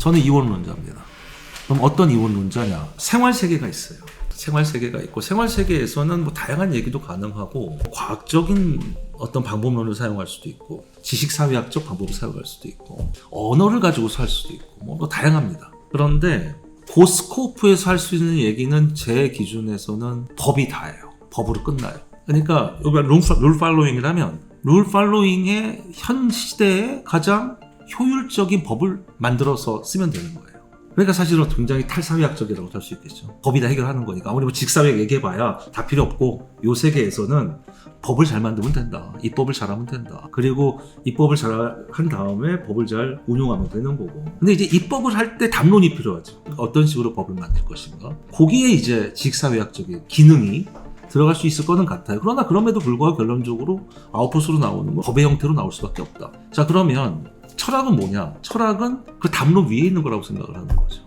저는 이원론자입니다. 그럼 어떤 이원론자냐? 생활 세계가 있어요. 생활 세계가 있고 생활 세계에서는 뭐 다양한 얘기도 가능하고 과학적인 어떤 방법론을 사용할 수도 있고 지식 사회학적 방법을 사용할 수도 있고 언어를 가지고서 할 수도 있고 뭐, 뭐 다양합니다. 그런데 고스코프에서 할 수 있는 얘기는 제 기준에서는 법이 다예요. 법으로 끝나요. 그러니까 룰 팔로잉이라면 룰 팔로잉의 현 시대에 가장 효율적인 법을 만들어서 쓰면 되는 거예요. 그러니까 사실은 굉장히 탈사회학적이라고 할 수 있겠죠. 법이 다 해결하는 거니까. 아무리 뭐 직사회 얘기해봐야 다 필요 없고, 요 세계에서는 법을 잘 만들면 된다. 입법을 잘하면 된다. 그리고 입법을 잘 한 다음에 법을 잘 운용하면 되는 거고. 근데 이제 입법을 할 때 담론이 필요하죠. 어떤 식으로 법을 만들 것인가. 거기에 이제 직사회학적인 기능이 들어갈 수 있을 거는 같아요. 그러나 그럼에도 불구하고 결론적으로 아웃풋으로 나오는 건 법의 형태로 나올 수밖에 없다. 자, 그러면 철학은 뭐냐? 철학은 그 담론 위에 있는 거라고 생각을 하는 거죠.